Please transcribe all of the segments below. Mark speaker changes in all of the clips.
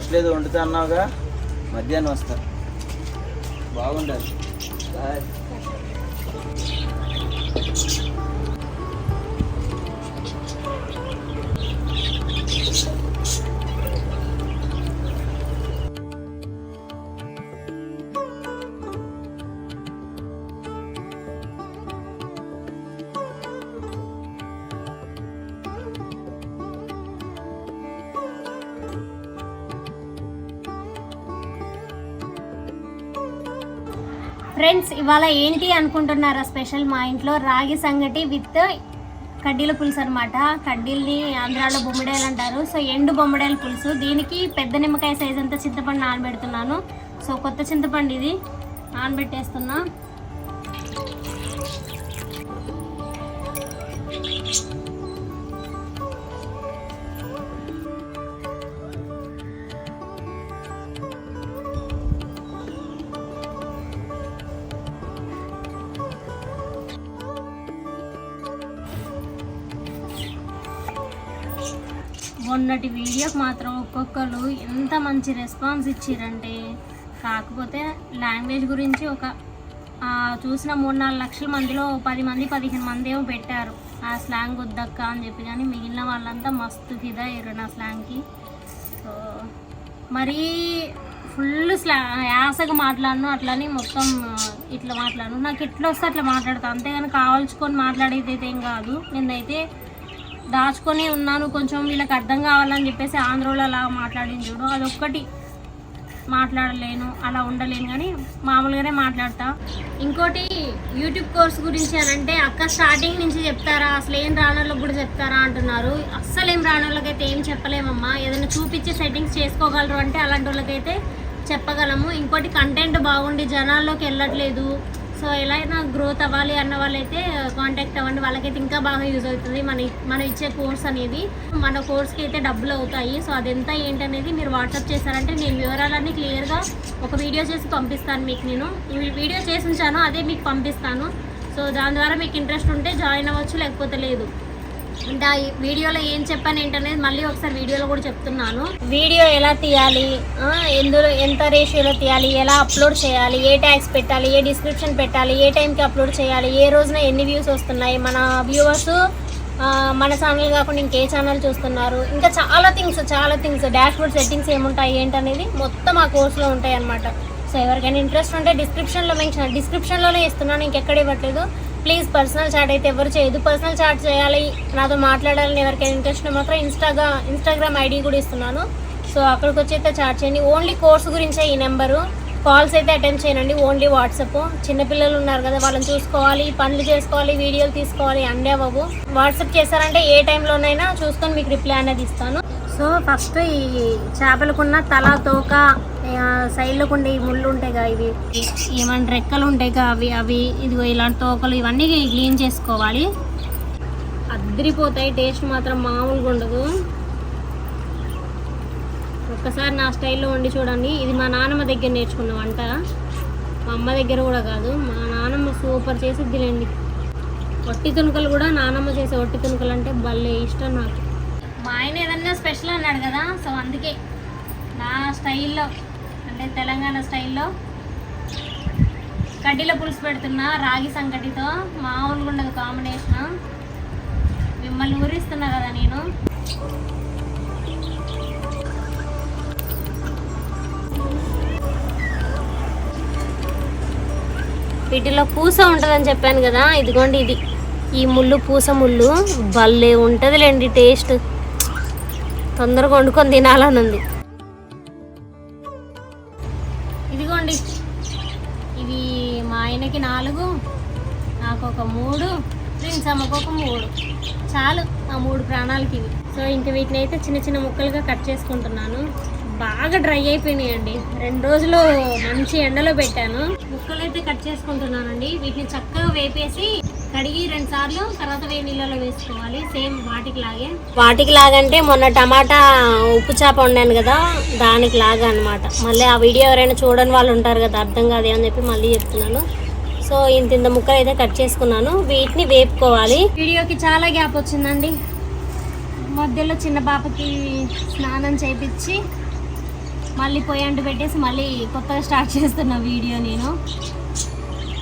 Speaker 1: Special ఏదో వండుతా అన్నావుగా? మధ్యాహ్నం వస్తా. బాగుండాలి. బాయ్.
Speaker 2: ఫ్రెండ్స్ ఇవాళ ఏంటి అనుకుంటున్నారా స్పెషల్ మా ఇంట్లో? రాగి సంగటి విత్ కడ్డీల పులుసు అనమాట కడ్డీల్ని ఆంధ్రాలో బొమ్మిడాయలు అంటారు. సో ఎండు బొమ్మిడాయల పులుసు. దీనికి పెద్ద నిమ్మకాయ సైజ్ అంతా చింతపండు నానబెడుతున్నాను. సో కొత్త చింతపండు ఇది. నానబెట్టేస్తున్నా. మాత్రం ఎంత మంచి రెస్పాన్స్ ఇచ్చిరంటే కాకపోతే లాంగ్వేజ్ గురించి ఒక చూసిన మూడు నాలుగు లక్షల మందిలో పది మంది పదిహేను మంది ఏమో పెట్టారు. ఆ స్లాంగ్ వద్దక్క అని చెప్పి కానీ మిగిలిన వాళ్ళంతా మస్తు ఫిదా అయ్యారు నా స్లాంగ్కి. సో మరీ ఫుల్ స్లా యాసగా మాట్లాడను అట్లని మొత్తం ఇట్లా మాట్లాడను. నాకు ఎట్లా వస్తే అట్లా మాట్లాడతాను అంతేగాని కావాల్చుకొని మాట్లాడేది అయితే ఏం కాదు. నేనైతే దాచుకొని ఉన్నాను. కొంచెం వీళ్ళకి అర్థం కావాలని చెప్పేసి ఆంధ్రోలో అలా మాట్లాడింది చూడు. అదొక్కటి మాట్లాడలేను. అలా ఉండలేను కానీ మామూలుగానే మాట్లాడతా. ఇంకోటి యూట్యూబ్ కోర్స్ గురించి అని అంటే అక్క స్టార్టింగ్ నుంచి చెప్తారా? అసలు ఏం రానోళ్ళకి కూడా చెప్తారా అంటున్నారు. అస్సలు ఏం రానోళ్ళకైతే ఏం చెప్పలేమమ్మా. ఏదైనా చూపించి సెట్టింగ్స్ చేసుకోగలరు అంటే అలాంటి వాళ్ళకైతే చెప్పగలము. ఇంకోటి కంటెంట్ బాగుండి జనాల్లోకి వెళ్ళట్లేదు. సో ఎలా అయినా గ్రోత్ అవ్వాలి అన్న వాళ్ళైతే uh, కాంటాక్ట్ అవ్వండి. వాళ్ళకైతే ఇంకా బాగా యూజ్ అవుతుంది మన మనం ఇచ్చే కోర్స్ అనేది. మన కోర్స్కి అయితే డబ్బులు అవుతాయి. సో అది ఎంత ఏంటనేది మీరు వాట్సాప్ చేశారంటే నేను వివరాలన్నీ క్లియర్గా ఒక వీడియో చేసి పంపిస్తాను మీకు నేను. వీడియో చేసి ఉంచాను అదే మీకు పంపిస్తాను. సో దాని ద్వారా మీకు ఇంట్రెస్ట్ ఉంటే జాయిన్ అవ్వచ్చు లేకపోతే లేదు. ఇంకా వీడియోలో ఏం చెప్పాను ఏంటనేది మళ్ళీ ఒకసారి వీడియోలో కూడా చెప్తున్నాను. వీడియో ఎలా తీయాలి? ఎందులో ఎంత రేషియోలో తీయాలి? ఎలా అప్లోడ్ చేయాలి? ఏ ట్యాగ్స్ పెట్టాలి? ఏ డిస్క్రిప్షన్ పెట్టాలి? ఏ టైంకి అప్లోడ్ చేయాలి? ఏ రోజున ఎన్ని వ్యూస్ వస్తున్నాయి? మన వ్యూవర్స్ మన ఛానల్ కాకుండా ఇంకే ఛానల్ చూస్తున్నారు. ఇంకా చాలా థింగ్స్ చాలా థింగ్స్ డాష్బోర్డ్ సెట్టింగ్స్ ఏముంటాయి ఏంటనేది మొత్తం ఆ కోర్సులో ఉంటాయి అన్నమాట సో ఎవరికైనా ఇంట్రెస్ట్ ఉంటే డిస్క్రిప్షన్లో మెన్షన్ డిస్క్రిప్షన్లోనే ఇస్తున్నాను ఇంకెక్కడ ఇవ్వట్లేదు. ప్లీజ్ పర్సనల్ చాట్ అయితే ఎవరు చేయదు. పర్సనల్ చాట్ చేయాలి నాతో మాట్లాడాలని ఎవరికైనా ఇంట్రెస్ట్ మాత్రం ఇన్స్టాగా ఇన్స్టాగ్రామ్ ఐడి కూడా ఇస్తున్నాను. సో అక్కడికి వచ్చి అయితే చాట్ చేయండి. ఓన్లీ కోర్స్ గురించే ఈ నెంబరు కాల్స్ అయితే అటెండ్ చేయనండి. ఓన్లీ వాట్సాప్ చిన్నపిల్లలు ఉన్నారు కదా వాళ్ళని చూసుకోవాలి పనులు చేసుకోవాలి వీడియోలు తీసుకోవాలి అన్నీ అవ్వవు. వాట్సాప్ చేశారంటే ఏ టైంలోనైనా చూసుకొని మీకు రిప్లై అనేది ఇస్తాను. సో ఫస్ట్ ఈ చేపలకున్న తల తోక సైడ్లో ఉండే ముళ్ళు ఉంటాయి కదా ఇవి. ఏమైనా రెక్కలు ఉంటాయి కదా అవి అవి ఇదిగో ఇలాంటి తోకలు ఇవన్నీ క్లీన్ చేసుకోవాలి. అద్దరిపోతాయి టేస్ట్ మాత్రం మామూలుగా ఉండదు. ఒక్కసారి నా స్టైల్లో వండి చూడండి. ఇది మా నాన్నమ్మ దగ్గర నేర్చుకున్న వంట. మా అమ్మ దగ్గర కూడా కాదు. మా నాన్నమ్మ సూపర్ చేసిద్దిలేండి. ఒట్టి తునుకలు కూడా నానమ్మ చేసే ఒట్టి తునుకలు అంటే భలే ఇష్టం నాకు. మా ఆయన ఏదన్నా స్పెషల్ అన్నాడు కదా సో అందుకే నా స్టైల్లో అంటే తెలంగాణ స్టైల్లో కడ్డీల పులుసు పెడుతున్నా రాగి సంకటితో. మామూలుగా ఉండదు కాంబినేషన్. మిమ్మల్ని ఊరిస్తున్నా కదా నేను. వీటిలో పూస ఉంటుందని చెప్పాను కదా ఇదిగోండి ఇది. ఈ ముళ్ళు పూస ముళ్ళు భలే ఉంటుందిలేండి టేస్ట్. తొందరగా వండుకొని తినాలని ఉంది చాలు ఆ మూడు ప్రాణాలకి ఇవి. సో ఇంక వీటిని అయితే చిన్న చిన్న ముక్కలుగా కట్ చేసుకుంటున్నాను. బాగా డ్రై అయిపోయినాయండి. రెండు రోజులు మంచి ఎండలో పెట్టాను. ముక్కలు అయితే కట్ చేసుకుంటున్నానండి. వీటిని చక్కగా వేపేసి కడిగి రెండు సార్లు తర్వాత వేడి నీళ్ళలో వేసుకోవాలి. సేమ్ వాటికి లాగే. వాటికి లాగంటే మొన్న టమాటా ఉప్పు చేప వండాను కదా దానికి లాగా అనమాట మళ్ళీ ఆ వీడియో ఎవరైనా చూడని వాళ్ళు ఉంటారు కదా అర్థం కాదు అని చెప్పి మళ్ళీ చెప్తున్నాను. సో ఇంత ఇంత ముక్కలు అయితే కట్ చేసుకున్నాను. వీటిని వేపుకోవాలి. వీడియోకి చాలా గ్యాప్ వచ్చిందండి. మధ్యలో చిన్న పాపకి స్నానం చేయించి మళ్ళీ పొయ్యి అంటు పెట్టేసి మళ్ళీ కొత్తగా స్టార్ట్ చేస్తున్న వీడియో నేను.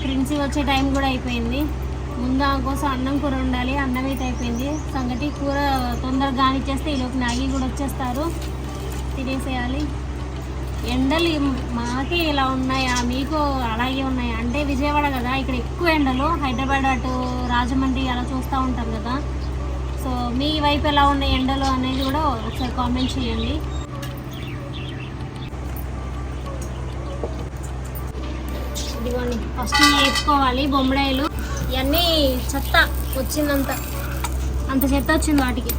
Speaker 2: ప్రిన్సి వచ్చే టైం కూడా అయిపోయింది. ముందు కోసం అన్నం కూర ఉండాలి అన్నం అయితే అయిపోయింది. సంగటి కూర తొందరగా కానిచ్చేస్తే ఈలోపు నాగి కూడా వచ్చేస్తారు. తినేసేయాలి. ఎండలు మాకి మాకే ఇలా ఉన్నాయా? మీకు అలాగే ఉన్నాయా? అంటే విజయవాడ కదా ఇక్కడ ఎక్కువ ఎండలు. హైదరాబాద్ అటు రాజమండ్రి అలా చూస్తూ ఉంటాం కదా. సో మీ వైపు ఎలా ఉన్నాయి ఎండలు అనేది కూడా ఒకసారి కామెంట్ చేయండి. ఇదిగోండి ఫస్ట్ వేసుకోవాలి బొమ్మడాయిలు. ఇవన్నీ చెత్త వచ్చిందంత. అంత చెత్త వచ్చింది వాటికి.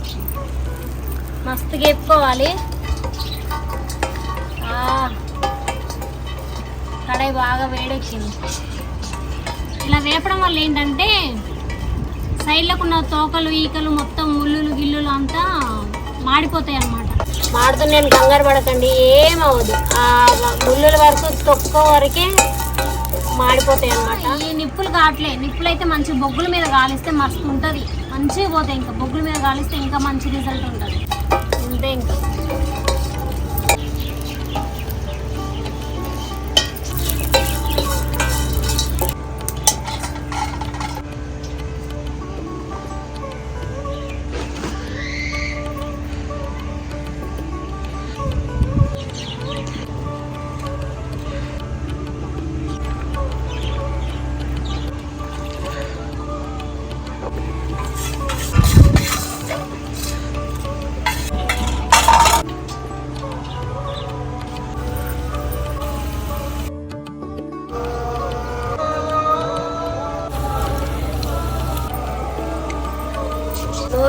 Speaker 2: మస్తు వేపుకోవాలి. కడాయి బాగా వేడెక్కింది. ఇలా వేపడం వల్ల ఏంటంటే సైడ్లకు ఉన్న తోకలు ఈకలు మొత్తం ముళ్ళులు గిల్లులు అంతా మాడిపోతాయి అన్నమాట. మాడుతూ నేను కంగారు పడకండి ఏమవ్వదు ఆ ముళ్ళుల వరకు తొక్క వరకే మాడిపోతాయి అన్నమాట. ఈ నిప్పులు కావట్లే. నిప్పులు అయితే మంచి బొగ్గుల మీద కాలిస్తే మస్తు ఉంటుంది. మంచిగా పోతాయి ఇంకా. బొగ్గుల మీద కాలిస్తే ఇంకా మంచి రిజల్ట్ ఉంటుంది. అంతే ఇంకా.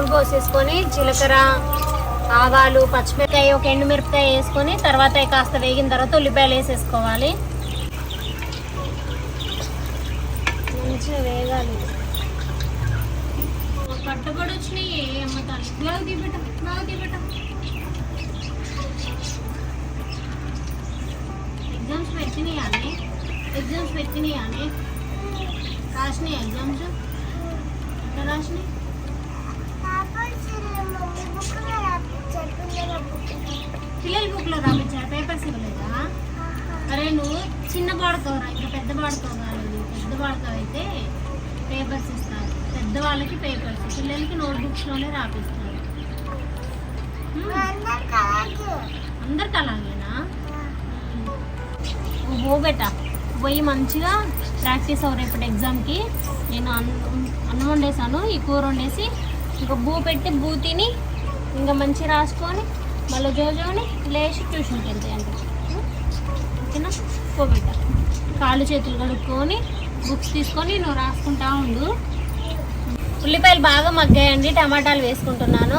Speaker 2: నూనె పోసేసుకొని జీలకర్ర ఆవాలు పచ్చిమిరపకాయ ఒక ఎండుమిరపకాయ వేసుకొని తర్వాత కాస్త వేగిన తర్వాత ఉల్లిపాయలు వేసేసుకోవాలి మంచిగా వేగాలి కట్టుబడి వచ్చినాయి అమ్మతాలి బాగా తీపెట్ట బాగా తీపెట్ట ఎగ్జామ్స్ పెట్టినాయి అని ఎగ్జామ్స్ పెట్టినాయి అని రాసినాయి ఎగ్జామ్స్ ఎట్లా రాసినాయి పిల్లల బుక్లో రాపించారు పేపర్స్ ఇవ్వలేదా అరే నువ్వు చిన్న బాడుతావు రా ఇంకా పెద్ద బాడుతావు కాలేదు పెద్ద బాడుతావు అయితే పేపర్స్ పెద్దవాళ్ళకి పెద్ద వాళ్ళకి పేపర్స్ పిల్లలకి నోట్ బుక్స్లోనే రాపిస్తారు అందరికి అలాగేనా ఓ బెట్ట పోయి మంచిగా ప్రాక్టీస్ అవ్వరు రేపటి ఎగ్జామ్కి నేను అన్నం అన్నం వండేసాను ఈ కూర వండేసి ఇంకా బూ పెట్టి బూ తిని ఇంకా మంచి రాసుకొని మళ్ళీ జోజోని లేచి ట్యూషన్కి వెళ్తాయి ఓకేనా? పోబెట్ట కాళ్ళు చేతులు కడుక్కొని బుక్స్ తీసుకొని నువ్వు రాసుకుంటా ఉండు. ఉల్లిపాయలు బాగా మగ్గాయండి టమాటాలు వేసుకుంటున్నాను.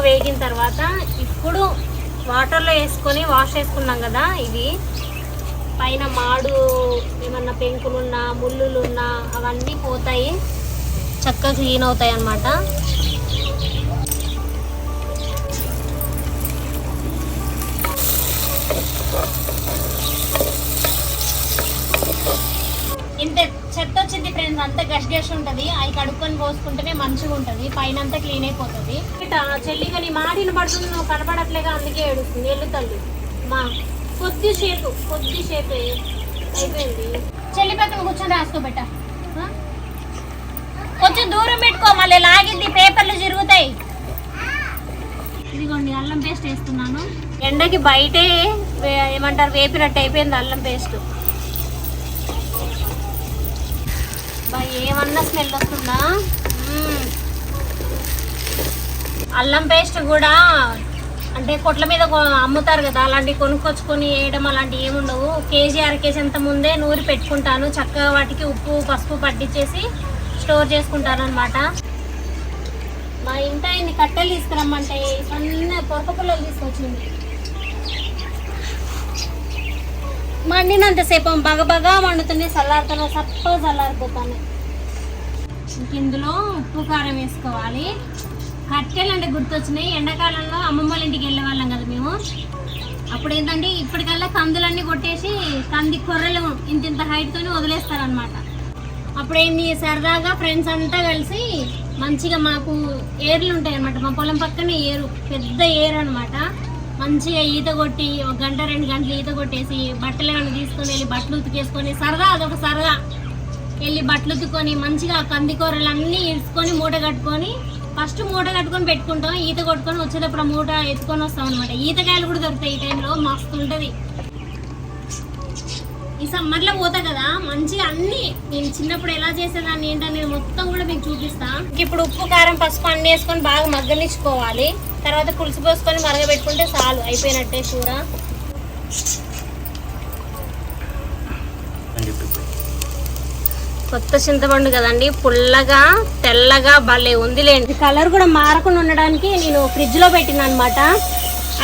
Speaker 2: బాగా వేగిన తర్వాత ఇప్పుడు వాటర్లో వేసుకొని వాష్ చేసుకున్నాం కదా ఇవి పైన మాడు ఏమన్నా పెంకులున్నా ముళ్ళులున్నా అవన్నీ పోతాయి. చక్కగా క్లీన్ అవుతాయి అన్నమాట. గష్ గష్ ఉంటుంది అవి కడుక్కొని పోసుకుంటేనే మంచిగా ఉంటుంది పైన అంతా క్లీన్ అయిపోతుంది చెల్లిగా నీ మాడిన పడుతుంది నువ్వు కనపడట్లేగా అందుకే ఏడుస్తుంది. ఎల్లు తల్లి మా కొద్ది షేపు అయిపోయింది. చెల్లి పక్కన కూర్చొని రాసుకోబెట్ట ఆ? కొంచెం దూరం పెట్టుకో మళ్ళీ లాగింది పేపర్లు తిరుగుతాయి. ఇదిగోండి అల్లం పేస్ట్ వేస్తున్నాను. ఎండకి బయటే ఏమంటారు వేపినట్టు అయిపోయింది అల్లం పేస్ట్. ఏమన్నా స్మెల్ వస్తుందా? అల్లం పేస్ట్ కూడా అంటే కొట్ల మీద అమ్ముతారు కదా అలాంటివి కొనుక్కొచ్చుకొని వేయడం అలాంటివి ఏముండవు కేజీ అర కేజీ అంత ముందే నూరి పెట్టుకుంటాను. చక్కగా వాటికి ఉప్పు పసుపు పట్టించేసి స్టోర్ చేసుకుంటాను అనమాట మా ఇంట ఇన్ని కట్టెలు తీసుకురమ్మంటే సన్న పొరపకుల్లో తీసుకొచ్చింది. మండినంతసేపు బాగా బాగా మండుతుంది చల్లారుతాను. సప్పగా చల్లారిపోతాను. ఇందులో ఉప్పు కారం వేసుకోవాలి. కట్టెలు అంటే గుర్తొచ్చినాయి. ఎండాకాలంలో అమ్మమ్మ వాళ్ళ ఇంటికి వెళ్ళే వాళ్ళం కదా మేము. అప్పుడు ఏంటంటే ఇప్పటికల్లా కందులన్నీ కొట్టేసి కంది కొర్రలు ఇంత ఇంత హైట్తో వదిలేస్తారనమాట అప్పుడు ఏంది సరదాగా ఫ్రెండ్స్ అంతా కలిసి మంచిగా మాకు ఏర్లు ఉంటాయి అనమాట మా పొలం పక్కనే ఏరు పెద్ద ఏరు అనమాట మంచిగా ఈత కొట్టి ఒక గంట రెండు గంటలు ఈత కొట్టేసి బట్టలు ఏమైనా తీసుకొని వెళ్ళి బట్టలు ఉతికేసుకొని సరదా అదొక సరదా. వెళ్ళి బట్టలు ఉతుకొని మంచిగా కందికూరలన్నీ అన్నీ మూట కట్టుకొని ఫస్ట్ మూట కట్టుకొని పెట్టుకుంటాం. ఈత కొట్టుకొని వచ్చేటప్పుడు ఆ మూట ఎత్తుకొని వస్తాం అనమాట ఈతకాయలు కూడా దొరుకుతాయి ఈ టైంలో మస్తు ఉంటుంది. ఈ సమ్మర్లో పోతా కదా మంచిగా అన్ని నేను చిన్నప్పుడు ఎలా చేసేదాన్ని ఏంటనేది మొత్తం కూడా మీకు చూపిస్తా. ఇప్పుడు ఉప్పు కారం పసుపు అన్ని వేసుకొని బాగా మగ్గనిచ్చుకోవాలి. తర్వాత పులుసు పోసుకొని మరగబెట్టుకుంటే చాలు అయిపోయినట్టే కూర. కొత్త చింతపండు కదండి పుల్లగా తెల్లగా భలే ఉంది లేండి కలర్ కూడా మారకుండా ఉండడానికి నేను ఫ్రిడ్జ్లో పెట్టిన అనమాట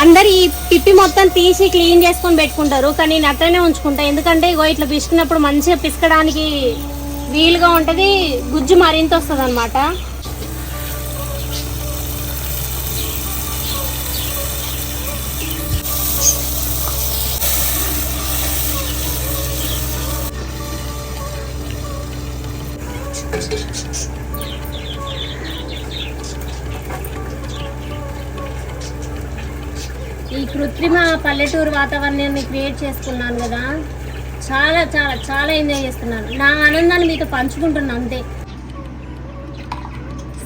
Speaker 2: అందరు ఈ పిప్పి మొత్తం తీసి క్లీన్ చేసుకొని పెట్టుకుంటారు కానీ నేను అట్లనే ఉంచుకుంటా. ఎందుకంటే ఇగో ఇట్లా పిసికినప్పుడు మంచిగా పిసకడానికి వీలుగా ఉంటది గుజ్జు మరింత వస్తుంది ఈ కృత్రిమ పల్లెటూరు వాతావరణాన్ని క్రియేట్ చేసుకున్నాను కదా. చాలా చాలా చాలా ఎంజాయ్ చేస్తున్నాను. నా ఆనందాన్ని మీతో పంచుకుంటున్నాను అంతే.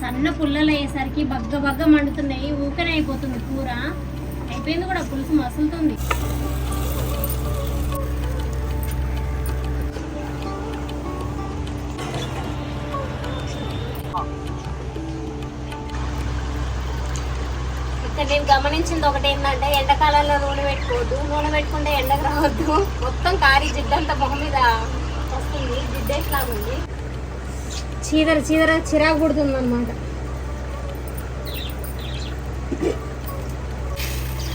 Speaker 2: సన్న పుల్లలు అయ్యేసరికి బగ్గ బగ్గ మండుతున్నాయి. ఊకనే అయిపోతుంది కూర. అయిపోయింది కూడా పులుసు మసులుతుంది. గమనించింది ఒకటి ఏంటంటే ఎండాకాలంలో నూనె పెట్టుకోవద్దు నూనె పెట్టుకుంటే ఎండకు రావద్దు. మొత్తం కారి జిడ్డంతా మొహం మీద వస్తుంది జిడ్డేట్లాగా ఉంది. చీదర చీదర చిరాకు పుడుతుంది అనమాట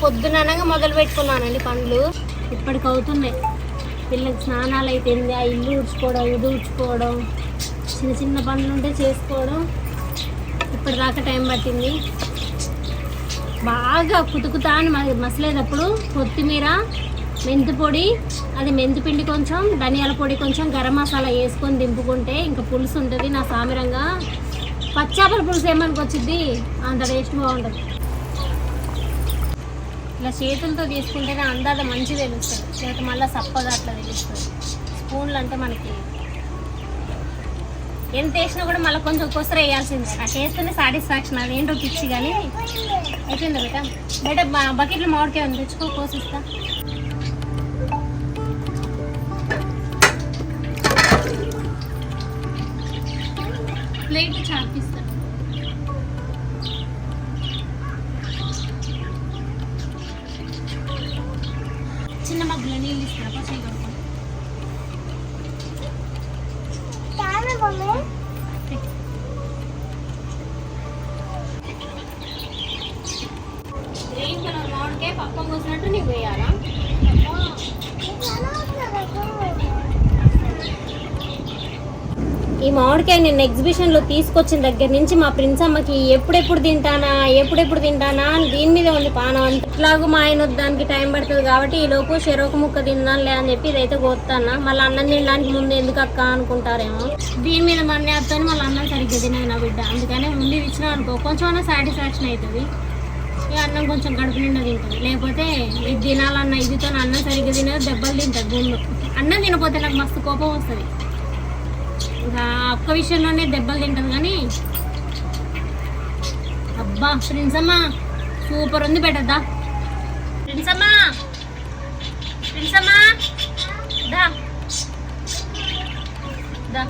Speaker 2: పొద్దుననగా మొదలు పెట్టుకున్నానండి పండ్లు. ఇప్పటికి అవుతున్నాయి పిల్లలకి స్నానాలు అయిపోయింది ఆ ఇల్లు ఊడ్చుకోవడం ఇది ఊడ్చుకోవడం చిన్న చిన్న పనులు ఉంటే చేసుకోవడం. ఇప్పటిదాకా టైం పట్టింది. బాగా కుతుకుతా అని మసలేటప్పుడు కొత్తిమీర మెంతి పొడి అది మెంతి పిండి కొంచెం ధనియాల పొడి కొంచెం గరం మసాలా వేసుకొని దింపుకుంటే ఇంకా పులుసు ఉంటుంది నా సామిరంగా. పచ్చాపల పులుసు ఏమనుకొచ్చింది అంత టేస్ట్ బాగుంటుంది. ఇలా చేతులతో తీసుకుంటేనే అందాద మంచి తెలుస్తుంది. చేత మళ్ళీ సప్పగా అట్లా తెలుస్తుంది. స్పూన్లు అంటే మనకి ఎంత వేసినా కూడా మళ్ళీ కొంచెం ఒక్కోసారి వేయాల్సిందే. ఆ టేస్తేనే సాటిస్ఫాక్షన్. అదేంటో పిచ్చి కానీ అయిపోయింది బేట బయట బ- బకెట్లో మామిడికాయ ఉంది. తెచ్చుకో కోసిస్తా. ప్లేట్ చాపిస్తాను ఈ మామిడికాయ నేను ఎగ్జిబిషన్లో తీసుకొచ్చిన దగ్గర నుంచి మా ప్రిన్స్ అమ్మకి ఎప్పుడెప్పుడు తింటానా ఎప్పుడెప్పుడు తింటానా అని దీని మీద ఉంది పానం. అంత ఇట్లాగూ మా ఆయన దానికి టైం పడుతుంది కాబట్టి ఈ లోపు చెరొక ముక్క లే అని చెప్పి ఇదైతే కోస్తానా మళ్ళీ అన్నం తినడానికి ముందు ఎందుకు అక్క అనుకుంటారేమో. దీని మీద మన అత్తని మళ్ళీ అన్నం సరిగ్గా తినదు నా బిడ్డ? అందుకనే ముందు ఇచ్చినా అనుకో కొంచెం అన్న సాటిస్ఫాక్షన్ అవుతుంది ఈ అన్నం కొంచెం కడుపు నిండా తింటుంది. లేకపోతే ఇది తినాలన్న ఇదితో అన్నం సరిగ్గా తినదు దెబ్బలు తింటుంది గుండు. అన్నం తినపోతే నాకు మస్తు కోపం వస్తుంది. ఇంకా ఆ ఒక్క విషయంలోనే దెబ్బలు తింటుంది కానీ. అబ్బా ప్రిన్సమ్మా సూపర్ ఉంది పెట్టద్దా ప్రిన్సమ్మా! ప్రిన్సమ్మా! దా. దా.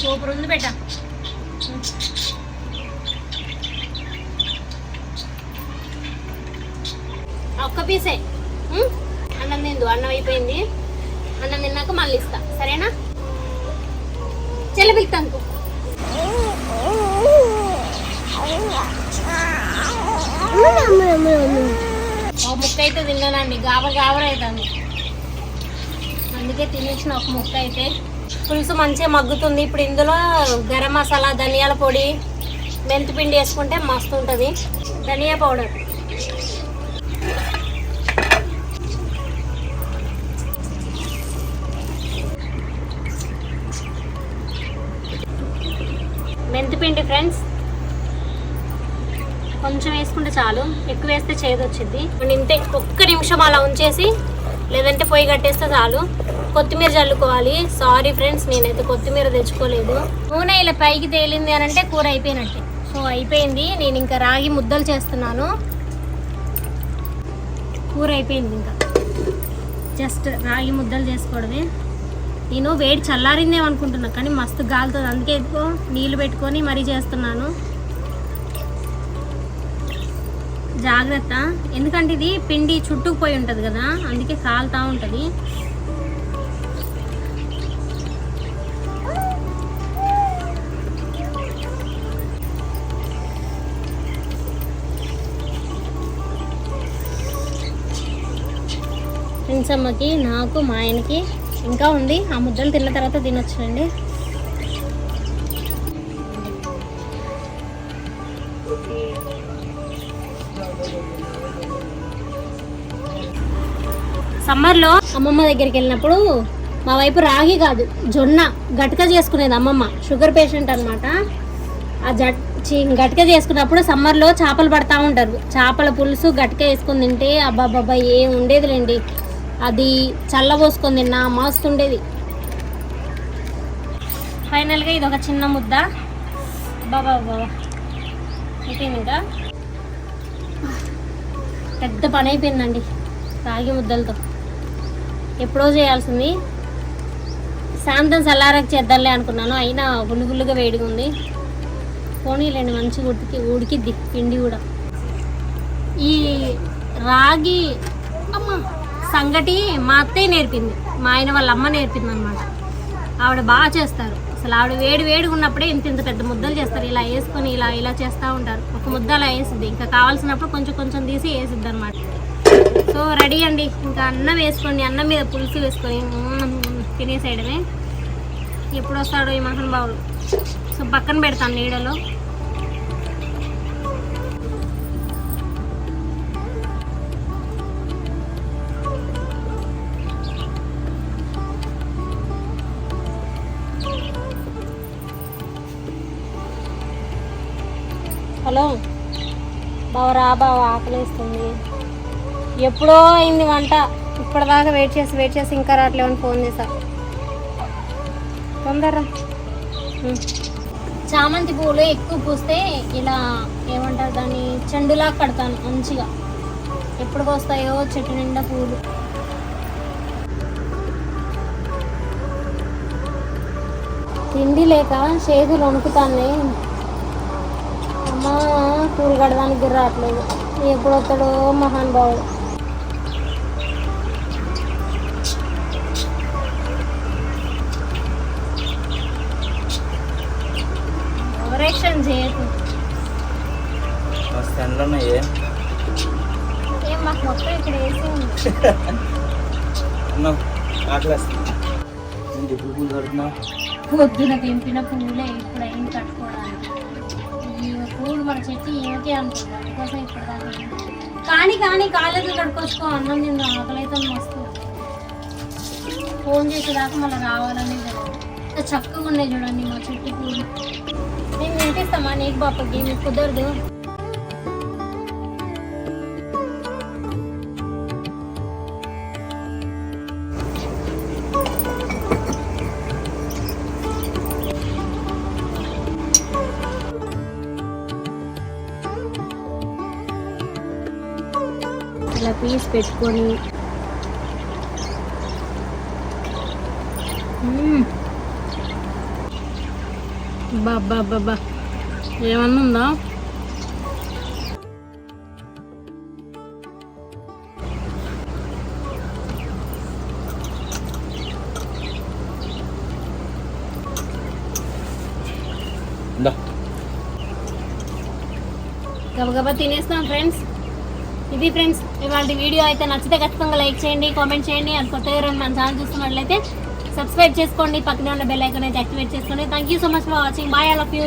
Speaker 2: సూపర్ ఉంది బెట. ఒక్క పీసే. అన్నం తిందు అన్నం అయిపోయింది. అన్నం తిన్నాక మళ్ళీ ఇస్తా. సరేనా? చెల్లపిస్తాను ఒక ముక్క అయితే తిన్నానండి. గాబర గాబర అవుతుంది అందుకే తినేసిన ఒక ముక్క అయితే పులుసు మంచిగా మగ్గుతుంది. ఇప్పుడు ఇందులో గరం మసాలా ధనియాల పొడి మెంతి పిండి వేసుకుంటే మస్తు ఉంటుంది ధనియా పౌడర్. పిండి ఫ్రెండ్స్. కొంచెం వేసుకుంటే చాలు. ఎక్కువ వేస్తే చేదు వచ్చింది ఇంతే ఒక్క నిమిషం అలా ఉంచేసి లేదంటే పొయ్యి కట్టేస్తే చాలు. కొత్తిమీర చల్లుకోవాలి. సారీ ఫ్రెండ్స్ నేనైతే కొత్తిమీర తెచ్చుకోలేదు. నూనె ఇలా పైకి తేలింది అని అంటే కూర అయిపోయినట్టే. సో అయిపోయింది. నేను ఇంకా రాగి ముద్దలు చేస్తున్నాను. కూర అయిపోయింది ఇంకా. జస్ట్ రాగి ముద్దలు చేసుకోవడమే. నేను వేడి చల్లారిందే అనుకుంటున్నా కానీ మస్తు గాలుతుంది. అందుకే ఎక్కువ నీళ్ళు పెట్టుకొని మరీ చేస్తున్నాను. జాగ్రత్త. ఎందుకంటే ఇది పిండి చుట్టుకుపోయి ఉంటుంది కదా అందుకే కాలుతా ఉంటుంది. ఫ్రెండ్స్ అమ్మకి నాకు మా ఆయనకి ఇంకా ఉంది. ఆ ముద్దలు తిన్న తర్వాత తినొచ్చునండి. సమ్మర్లో అమ్మమ్మ దగ్గరికి వెళ్ళినప్పుడు మా వైపు రాగి కాదు జొన్న గట్క చేసుకునేది అమ్మమ్మ. షుగర్ పేషెంట్ అనమాట ఆ జట్ గట్క చేసుకున్నప్పుడు సమ్మర్లో చేపలు పడతా ఉంటారు. చేపల పులుసు గట్క వేసుకుని తింటే అబ్బాబ్బాబ్బా ఏం ఉండేదిలేండి. అది చల్లబోసుకొని తిన్నా మస్తుండేది. ఫైనల్గా ఇది ఒక చిన్న ముద్ద. బాబా బాబా అయిపోయింది? ఇంకా పెద్ద పని అయిపోయిందండి రాగి ముద్దలతో. ఎప్పుడో చేయాల్సింది. శాంతం చల్లారకు చేద్దాంలే అనుకున్నాను అయినా గుల్లుగుల్లుగా వేడిగా ఉంది. పోనీలేండి మంచిగా ఉడికి ఉడికిద్ది పిండి కూడా. ఈ రాగి సంగటి మా అత్తయ్య నేర్పింది మా ఆయన వాళ్ళ అమ్మ నేర్పింది అనమాట ఆవిడ బాగా చేస్తారు. అసలు ఆవిడ వేడి వేడిగా ఉన్నప్పుడే ఇంత ఇంత పెద్ద ముద్దలు చేస్తారు. ఇలా వేసుకొని ఇలా ఇలా చేస్తూ ఉంటారు. ఒక ముద్ద అలా వేసిద్ది. ఇంకా కావాల్సినప్పుడు కొంచెం కొంచెం తీసి వేసిద్ది అనమాట సో రెడీ అండి. ఇంకా అన్నం వేసుకోండి. అన్నం మీద పులుసు వేసుకొని తినేసేయడమే. ఎప్పుడు వస్తాడో ఈ మహానుభావుడు. సో పక్కన పెడతాను నీడలో. పొలం బావరా బావ ఆకలిస్తుంది. ఎప్పుడో అయింది వంట. ఇప్పటిదాకా వెయిట్ చేసి వెయిట్ చేసి ఇంకా రావట్లేమని ఫోన్ చేశా. తొందరరా. చామంతి పువ్వులు ఎక్కువ పూస్తే ఇలా ఏమంటారు దాన్ని? చెండులా కడతాను మంచిగా. ఎప్పుడు వస్తాయో చెట్టు నిండా పూలు. తిండి లేక చేతులు వణుకుతాను. అమ్మా కూర కడడానికి రావట్లేదు. ఎప్పుడు వస్తాడో
Speaker 1: మస్తు ఎండలు ఉన్నాయి?
Speaker 2: ఏం మాకు మొత్తం ఇక్కడ వేసి ఉంది.
Speaker 1: అన్నావు ఆకలేస్తుంది. ఏంటి ఎప్పుడు పూలు కడుతున్నావు?
Speaker 2: పొద్దున తెంపిన పువ్వులే ఇప్పుడు ఏం కట్టుకోవడానికి ఈ మన చెట్టు ఏమిటి అనుకుంటా అందుకోసం ఇప్పుడు కానీ కానీ కాలేజీ కడుకొచ్చుకో అన్నం నేను ఆకలైతే మస్తు. ఫోన్ చేసేదాకా మళ్ళీ రావాలని తెలియదు చక్కగా ఉన్నాయి చూడండి మా చెట్టు పూలు. నేను తినిపిస్తామా నీకు బాపకి మీకు కుదరదు. ఇలా పీస్ పెట్టుకొని. బాబా బాబా ఏమన్నా ఉందా? గబగబా తినేస్తాం ఫ్రెండ్స్. ఇది ఫ్రెండ్స్ ఇవాళ వీడియో అయితే నచ్చితే ఖచ్చితంగా లైక్ చేయండి కామెంట్ చేయండి. అది కొత్త ఎవరైనా మన ఛానల్ చూస్తున్నట్లయితే సబ్స్క్రైబ్ చేసుకోండి. పక్కనే ఉన్న బెల్ ఐకాన్ అయితే యాక్టివేట్ చేసుకోండి. Thank you so much for watching bye all of you